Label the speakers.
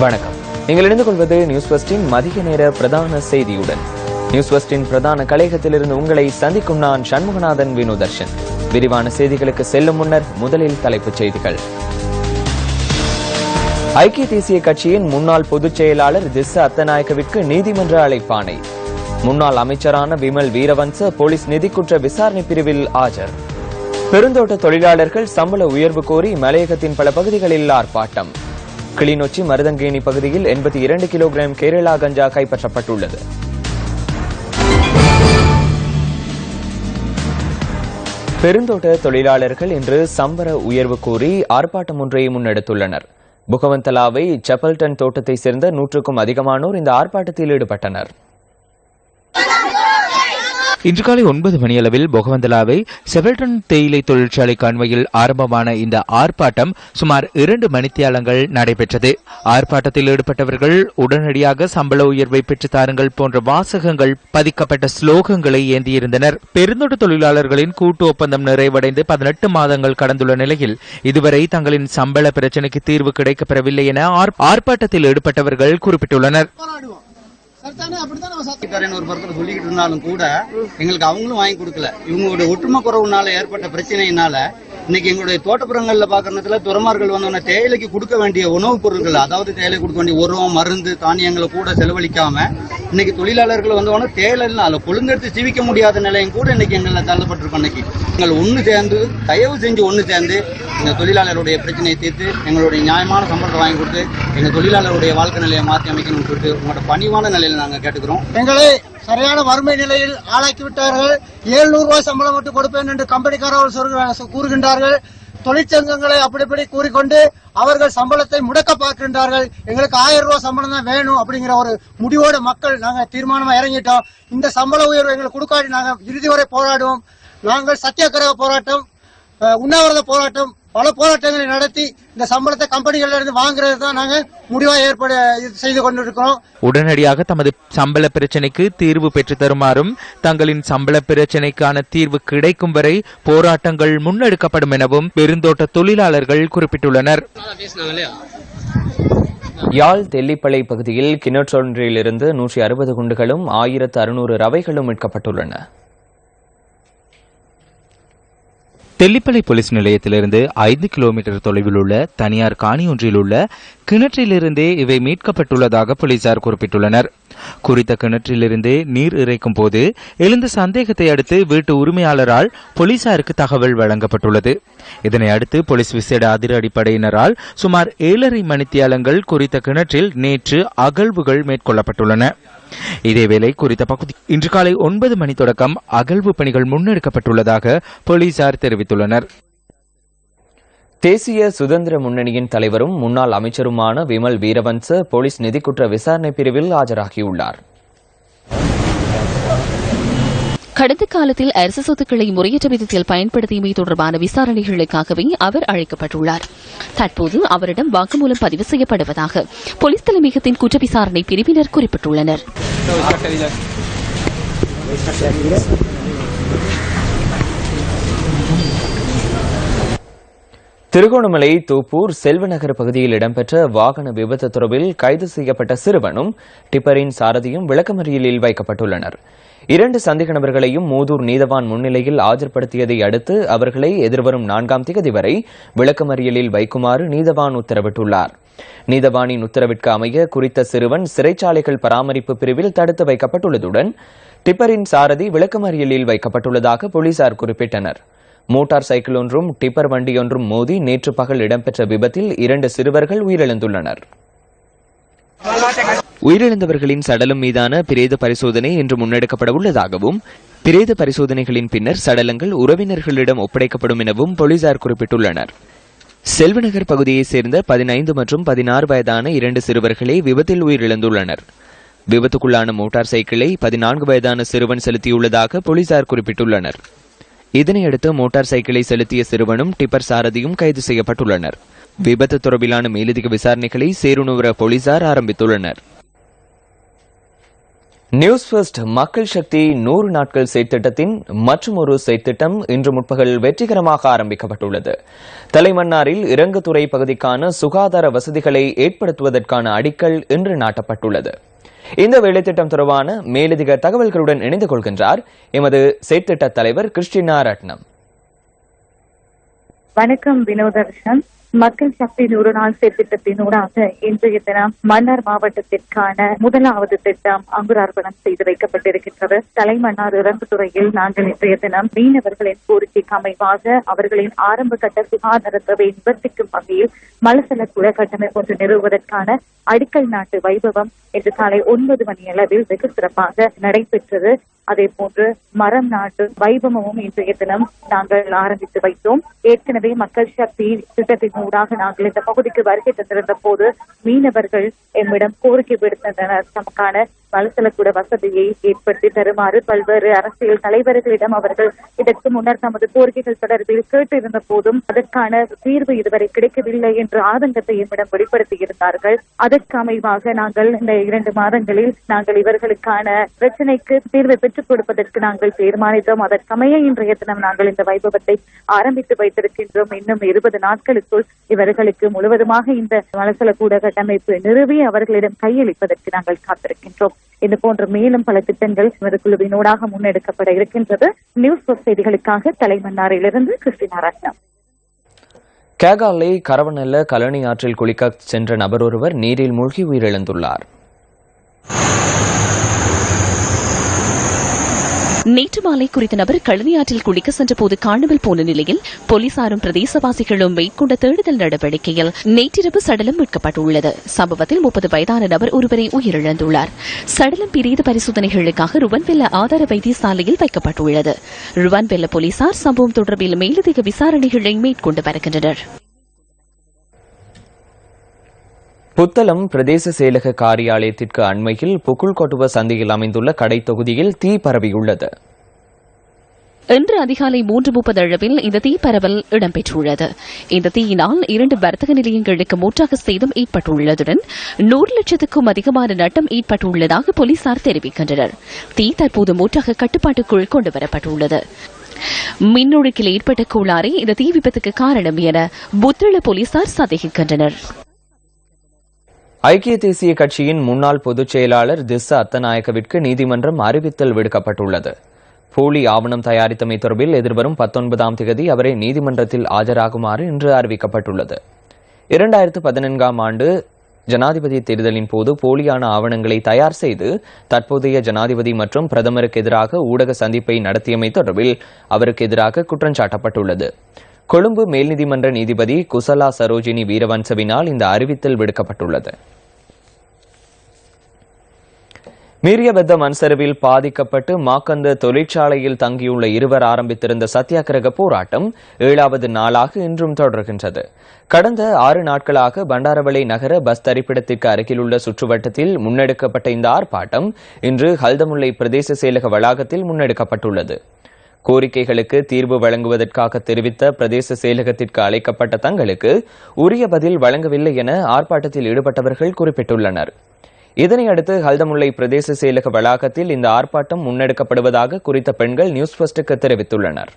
Speaker 1: வணக்கம். நீங்கள் இணைந்து கொள்வது நியூஸ் ஃபர்ஸ்டின் மதிய நேர பிரதான செய்தியுடன். நியூஸ் ஃபர்ஸ்டின் பிரதான கலையகத்திலிருந்து உங்களை சந்திக்கும் நான் சண்முகநாதன் வினோதர்ஷன். விரிவான செய்திகளுக்கு செல்லும் முன்னர் முதலில் தலைப்புச் செய்திகள். ஐக்கிய தேசிய கட்சியின் முன்னாள் பொதுச் செயலாளர் திஸ் அத்தநாயக்கவிற்கு நீதிமன்ற அழைப்பாணை முன்னாள் அமைச்சரான விமல் வீரவன்ச போலீஸ் நிதிக்குற்ற விசாரணை பிரிவில் ஆஜர். பெருந்தோட்ட தொழிலாளர்கள் சம்பள உயர்வு கோரி மலையகத்தின் பல பகுதிகளில் ஆர்ப்பாட்டம். கிளிநொச்சி மருதங்கேணி பகுதியில் எண்பத்தி இரண்டு கிலோகிராம் கேரளா கஞ்சா கைப்பற்றப்பட்டுள்ளது. பெருந்தோட்ட தொழிலாளர்கள் இன்று சம்பர உயர்வு கோரி ஆர்ப்பாட்டம் ஒன்றை முன்னெடுத்துள்ளனர். புகவந்தலாவை செப்பல்டன் தோட்டத்தை சேர்ந்த நூற்றுக்கும் அதிகமானோர் இந்த ஆர்ப்பாட்டத்தில் ஈடுபட்டனர்.
Speaker 2: இன்று காலை ஒன்பது மணியளவில் பொகவந்தலாவை செவல்டன் தேயிலை தொழிற்சாலை கண்மையில் ஆரம்பமான இந்த ஆர்ப்பாட்டம் சுமார் இரண்டு மணித்தியாலங்கள் நடைபெற்றது. ஆர்ப்பாட்டத்தில் ஈடுபட்டவர்கள் உடனடியாக சம்பள உயர்வை பெற்றுத்தாருங்கள் போன்ற வாசகங்கள் பதிக்கப்பட்ட ஸ்லோகங்களை ஏந்தியிருந்தனர். பெருந்தொட்டு தொழிலாளர்களின் கூட்டு ஒப்பந்தம் நிறைவடைந்து பதினெட்டு மாதங்கள் கடந்துள்ள நிலையில் இதுவரை தங்களின் சம்பள பிரச்சினைக்கு தீர்வு கிடைக்கப்பெறவில்லை என ஆர்- ஆர்ப்பாட்டத்தில் ஈடுபட்டவர்கள் குறிப்பிட்டுள்ளனர்.
Speaker 3: தரேன்னு ஒரு படத்துல சொல்லிக்கிட்டு இருந்தாலும் கூட எங்களுக்கு அவங்களும் வாங்கி கொடுக்கல. இவங்களோட ஒற்றுமை குறவுனால ஏற்பட்ட பிரச்சனையினால இன்னைக்கு எங்களுடைய தோட்டப்புறங்கள்ல பாக்குறதுல துறமார்கள் வந்தோடனே தேயிலைக்கு கொடுக்க வேண்டிய உணவுப் பொருட்கள் அதாவது தேயிலை கொடுக்க வேண்டிய உரம் மருந்து தானியங்களை கூட செலவழிக்காம இன்னைக்கு தொழிலாளர்கள் வந்தோடனே தேயிலை அதில் கொழுந்தெடுத்து ஜீவிக்க முடியாத நிலையும் கூட இன்னைக்கு எங்களை தள்ளப்பட்டிருக்கோம் இன்னைக்கு. எங்கள் ஒன்று சேர்ந்து தயவு செஞ்சு ஒன்று சேர்ந்து இந்த தொழிலாளருடைய பிரச்சனையை தீர்த்து எங்களுடைய நியாயமான சம்பளத்தை வாங்கி கொடுத்து எங்கள் தொழிலாளருடைய வாழ்க்கை நிலையை மாற்றி அமைக்கணும்னு சொல்லிட்டு உங்களோட பணிவான நிலையில் நாங்கள் கேட்டுக்கிறோம்.
Speaker 4: எங்களை சரியான வறுமை நிலையில் ஆளாக்கி விட்டார்கள் 700 ரூபாய் சம்பளம் மட்டும் கொடுப்பேன் என்று கம்பெனிக்காரர்கள் கூறுகின்றார்கள். தொழிற்சங்கங்களை அப்படி இப்படி கூறிக்கொண்டு அவர்கள் சம்பளத்தை முடக்க பார்க்கின்றார்கள். எங்களுக்கு ஆயிரம் ரூபாய் சம்பளம் தான் வேணும் அப்படிங்கிற ஒரு முடிவோட மக்கள் நாங்கள் தீர்மானமா இறங்கிட்டோம். இந்த சம்பள உயர்வு எங்களுக்கு கொடுக்காட்டி நாங்கள் இறுதி வரை போராடுவோம். நாங்கள் சத்தியாகிரக போராட்டம் உண்ணாவிரத போராட்டம் பல போராட்டங்களை நடத்தி இந்த சம்பளத்தை கம்பெனிகள்ல இருந்து வாங்குறது தான் நாங்க முடிவா ஏற்பாடு இது செய்து கொண்டிருக்கிறோம்.
Speaker 2: உடனடியாக தமது சம்பள பிரச்சினைக்கு தீர்வு பெற்றுத் தருமாறும் தங்களின் சம்பள பிரச்சினைக்கான தீர்வு கிடைக்கும் வரை போராட்டங்கள் முன்னெடுக்கப்படும் எனவும் பெருந்தோட்ட தொழிலாளர்கள் குறிப்பிட்டுள்ளனர்.
Speaker 1: யாழ் தெல்லிப்பளை பகுதியில் கிணற்றொன்றிலிருந்து நூற்றி அறுபது குண்டுகளும் ஆயிரத்து அறுநூறு ரவைகளும் மீட்கப்பட்டுள்ளன.
Speaker 2: தெல்லிப்பளை போலீஸ் நிலையத்திலிருந்து ஐந்து கிலோமீட்டர் தொலைவில் உள்ள தனியார் காணி ஒன்றில் உள்ள கிணற்றிலிருந்தே இவை மீட்கப்பட்டுள்ளதாக போலீசார் குறிப்பிட்டுள்ளனர். குறித்த கிணற்றிலிருந்து நீர் இறைக்கும் போது எழுந்த சந்தேகத்தை அடுத்து வீட்டு உரிமையாளரால் போலீசாருக்கு தகவல் வழங்கப்பட்டுள்ளது. இதனை அடுத்து போலீஸ் விசேட அதிரடிப்படையினரால் சுமார் ஏழரை மணித்தியாலங்கள் குறித்த கிணற்றில் நேற்று அகழ்வுகள் மேற்கொள்ளப்பட்டுள்ளன. இதேவேளை குறித்த பகுதி இன்று காலை ஒன்பது மணி தொடக்கம் அகழ்வு பணிகள் முன்னெடுக்கப்பட்டுள்ளதாக போலீசார் தெரிவித்துள்ளனர்.
Speaker 1: தேசிய சுதந்திர முன்னணியின் தலைவரும் முன்னாள் அமைச்சருமான விமல் வீரவன்ச போலீஸ் நிதிக்குற்ற விசாரணை பிரிவில் ஆஜராகியுள்ளார்.
Speaker 5: கடந்த காலத்தில் அரசு சொத்துக்களை முறையற்ற விதத்தில் பயன்படுத்தியமை தொடர்பான விசாரணைகளுக்காகவே அவர் அழைக்கப்பட்டுள்ளார். தற்போது அவரிடம் வாக்குமூலம் பதிவு செய்யப்படுவதாக போலீஸ் தலைமையகத்தின் குற்ற விசாரணை பிரிவினர் குறிப்பிட்டுள்ளனர்.
Speaker 1: திருகோணமலை தூப்பூர் செல்வநகர் பகுதியில் இடம்பெற்ற வாகன விபத்து தொடர்பில் கைது செய்யப்பட்ட சிறுவனும் டிப்பரின் சாரதியும் விளக்கமறியலில் வைக்கப்பட்டுள்ளனர். இரண்டு சந்தேக நபர்களையும் மூதூர் நீதவான் முன்னிலையில் ஆஜர்படுத்தியதை அடுத்து அவர்களை எதிர்வரும் நான்காம் தேதி வரை விளக்கமறியலில் வைக்குமாறு நீதவான் உத்தரவிட்டுள்ளார். நீதவானின் உத்தரவிற்கு அமைய குறித்த சிறுவன் சிறைச்சாலைகள் பராமரிப்பு பிரிவில் தடுத்து வைக்கப்பட்டுள்ளதுடன் டிப்பரின் சாரதி விளக்கமறியலில் வைக்கப்பட்டுள்ளதாக போலீசார் குறிப்பிட்டனர். மோட்டார் சைக்கிள் ஒன்றும் டிப்பர் வண்டியொன்றும் மோதி நேற்று பகல் இடம்பெற்ற விபத்தில் இரண்டு சிறுவர்கள் உயிரிழந்துள்ளனர். உயிரிழந்தவர்களின் சடலம் மீதான பிரேத பரிசோதனை இன்று முன்னெடுக்கப்பட உள்ளதாகவும் பிரேத பரிசோதனைகளின் பின்னர் சடலங்கள் உறவினர்களிடம் ஒப்படைக்கப்படும் எனவும் போலீசார் குறிப்பிட்டுள்ளனர். செல்வநகர் பகுதியைச் சேர்ந்த பதினைந்து மற்றும் பதினாறு வயதான இரண்டு சிறுவர்களே விபத்தில் உயிரிழந்துள்ளனர். விபத்துக்குள்ளான மோட்டார் சைக்கிளை பதினான்கு வயதான சிறுவன் செலுத்தியுள்ளதாக போலீசார் குறிப்பிட்டுள்ளனர். இதனையடுத்து மோட்டார் சைக்கிளை செலுத்திய சிறுவனும் டிப்பர் சாரதியும் கைது செய்யப்பட்டுள்ளனர். விபத்து தொடர்பிலான மேலதிக விசாரணைகளை சேருநுவர போலீசார் ஆரம்பித்துள்ளனர். நியூஸ் ஃபர்ஸ்ட் மக்கள் சக்தி நூறு நாட்கள் செயற்திட்டத்தின் மற்றும் ஒரு செயற்திட்டம் இன்று முற்பகல் வெற்றிகரமாக ஆரம்பிக்கப்பட்டுள்ளது. தலைமன்னாரில் இறங்குதுறை பகுதிக்கான சுகாதார வசதிகளை ஏற்படுத்துவதற்கான அடிக்கல் இன்று நாட்டப்பட்டுள்ளது. இந்த வேலைத்திட்டம் தொடர்பான மேலதிக தகவல்களுடன் இணைந்து கொள்கின்றார் எமது செயற்திட்ட தலைவர் கிறிஸ்டினா ரட்னம்.
Speaker 6: வணக்கம் வினோதர்ஷன் மக்கள் சக்தி நூறு நாள் திட்டத்தினூடாக இன்றைய தினம் மன்னார் மாவட்டத்திற்கான முதலாவது திட்டம் அங்குரார்பணம் செய்து வைக்கப்பட்டிருக்கின்றது. தலைமன்னார் இறங்கு துறையில் நாங்கள் இன்றைய தினம் மீனவர்களின் கோரிக்கைக்கு அமைவாக அவர்களின் ஆரம்ப கட்ட சுகாதார தேவை நிவர்த்திக்கும் வகையில் மலசலக்குட கட்டமைப்பு ஒன்று நிறுவுவதற்கான அடிக்கல் நாட்டு வைபவம் இன்று காலை ஒன்பது மணி அளவில் வெகு சிறப்பாக நடைபெற்றது. அதே போன்று மரம் நாட்டு வைபவமும் இன்றைய தினம் நாங்கள் ஆரம்பித்து வைத்தோம். ஏற்கனவே மக்கள் சக்தி திட்டத்தின் ஊடாக நாங்கள் இந்த பகுதிக்கு வருகை தந்திருந்த போது மீனவர்கள் எம்மிடம் கோரிக்கை விடுத்தனர். தமக்கான மலசலக்கூட வசதியை ஏற்படுத்தி தருமாறு பல்வேறு அரசியல் தலைவர்களிடம் அவர்கள் இதற்கு முன்னர் தமது கோரிக்கைகள் தொடர்பில் கேட்டிருந்த போதும் அதற்கான தீர்வு இதுவரை கிடைக்கவில்லை என்ற ஆதங்கத்தை எம்மிடம் வெளிப்படுத்தியிருந்தார்கள். அதற்கு அமைவாக நாங்கள் இந்த இரண்டு மாதங்களில் நாங்கள் இவர்களுக்கான பிரச்சனைக்கு தீர்வை பெற்றுக் கொடுப்பதற்கு நாங்கள் தீர்மானித்தோம். அதற்கமைய இன்றைய தினம் நாங்கள் இந்த வைபவத்தை ஆரம்பித்து வைத்திருக்கின்றோம். இன்னும் இருபது நாட்களுக்குள் இவர்களுக்கு முழுவதுமாக இந்த மலசல கூட கட்டமைப்பு நிறுவி அவர்களிடம் கையளிப்பதற்கு நாங்கள் காத்திருக்கின்றோம். இது போன்ற மேலும் பல திட்டங்கள் எமது முன்னெடுக்கப்பட இருக்கின்றது. நியூஸ் செய்திகளுக்காக தலைமன்னாரிலிருந்து கிறிஸ்டினா ரத்னம்
Speaker 1: கேகாலை கரவநல்ல கழனி ஆற்றில் குளிக்க சென்ற நபர் ஒருவர் நீரில் மூழ்கி உயிரிழந்துள்ளார்.
Speaker 5: நேற்று மாலை குறித்த நபர் கழனியாற்றில் குளிக்க சென்றபோது காணாமல் போன நிலையில் போலீசாரும் பிரதேசவாசிகளும் மேற்கொண்ட தேடுதல் நடவடிக்கையில் நேற்றிரவு சடலம் மீட்கப்பட்டுள்ளது. சம்பவத்தில் முப்பது வயதான நபர் ஒருவரை உயிரிழந்துள்ளார். சடலம் பிரேத பரிசோதனைகளுக்காக ருவன்வெல்ல ஆதார வைத்தியசாலையில் வைக்கப்பட்டுள்ளது. ருவன்வெல்ல போலீசார் சம்பவம் தொடர்பில் மேலதிக விசாரணைகளை மேற்கொண்டு வருகின்றனர்.
Speaker 1: புத்தளம் பிரதேச செயலக காரியாலயத்திற்கு அண்மையில் புக்குள்கொட்டுவ சந்தையில் அமைந்துள்ள கடை தொகுதியில் தீ பரவியுள்ளது.
Speaker 5: இன்று அதிகாலை மூன்று முப்பது அளவில் இந்த தீ பரவல் இடம்பெற்றுள்ளது. இந்த தீயினால் இரண்டு வர்த்தக நிலையங்களுக்கு மூன்றாக சேதம் ஏற்பட்டுள்ளதுடன் நூறு லட்சத்துக்கும் அதிகமான நட்டம் ஏற்பட்டுள்ளதாக போலீசார் தெரிவிக்கின்றனர். தீ தற்போது மூன்றாக கட்டுப்பாட்டுக்குள் கொண்டுவரப்பட்டுள்ளது. மின்னொழுக்கில் ஏற்பட்ட கோளாறே இந்த தீ விபத்துக்கு காரணம் என புத்தள போலீசார் சந்தேகிக்கின்றனர்.
Speaker 1: ஐக்கிய தேசிய கட்சியின் முன்னாள் பொதுச் செயலாளர் திஸ்ஸ அத்தநாயக்கவிற்கு நீதிமன்றம் அறிவித்தல் விடுக்கப்பட்டுள்ளது. போலி ஆவணம் தயாரித்தமை தொடர்பில் எதிர்வரும் பத்தொன்பதாம் தேதி அவரை நீதிமன்றத்தில் ஆஜராகுமாறு இன்று அறிவிக்கப்பட்டுள்ளது. இரண்டாயிரத்து பதினான்காம் ஆண்டு ஜனாதிபதி தேர்தலின் போது போலியான ஆவணங்களை தயார் செய்து தற்போதைய ஜனாதிபதி மற்றும் பிரதமருக்கு எதிராக ஊடக சந்திப்பை நடத்தியமை தொடர்பில் அவருக்கு எதிராக குற்றஞ்சாட்டப்பட்டுள்ளது. கொழும்பு மேல்நீதிமன்ற நீதிபதி குசலா சரோஜினி வீரவன்சவினால் இந்த அறிவித்தல் விடுக்கப்பட்டுள்ளது. மீரியபெத்த மண்சரிவில் பாதிக்கப்பட்டு மாக்கந்த தொழிற்சாலையில் தங்கியுள்ள இருவர் ஆரம்பித்திருந்த சத்தியாகிரக போராட்டம் ஏழாவது நாளாக இன்றும் தொடர்கின்றது. கடந்த ஆறு நாட்களாக பண்டாரவளை நகர பஸ் தரிப்பிடத்திற்கு அருகிலுள்ள சுற்றுவட்டத்தில் முன்னெடுக்கப்பட்ட இந்த ஆர்ப்பாட்டம் இன்று ஹல்தமுல்லை பிரதேச செயலக வளாகத்தில் முன்னெடுக்கப்பட்டுள்ளது. கோரிக்கைகளுக்கு தீர்வு வழங்குவதற்காக தெரிவித்த பிரதேச செயலகத்திற்கு அழைக்கப்பட்ட தங்களுக்கு உரிய பதில் வழங்கவில்லை என ஆர்ப்பாட்டத்தில் ஈடுபட்டவர்கள் குறிப்பிட்டுள்ளனர். இதனையடுத்து ஹல்தமுல்லை பிரதேச செயலக வளாகத்தில் இந்த ஆர்ப்பாட்டம் முன்னெடுக்கப்படுவதாக குறித்த பெண்கள் நியூஸ் ஃபர்ஸ்டுக்கு தெரிவித்துள்ளனர்.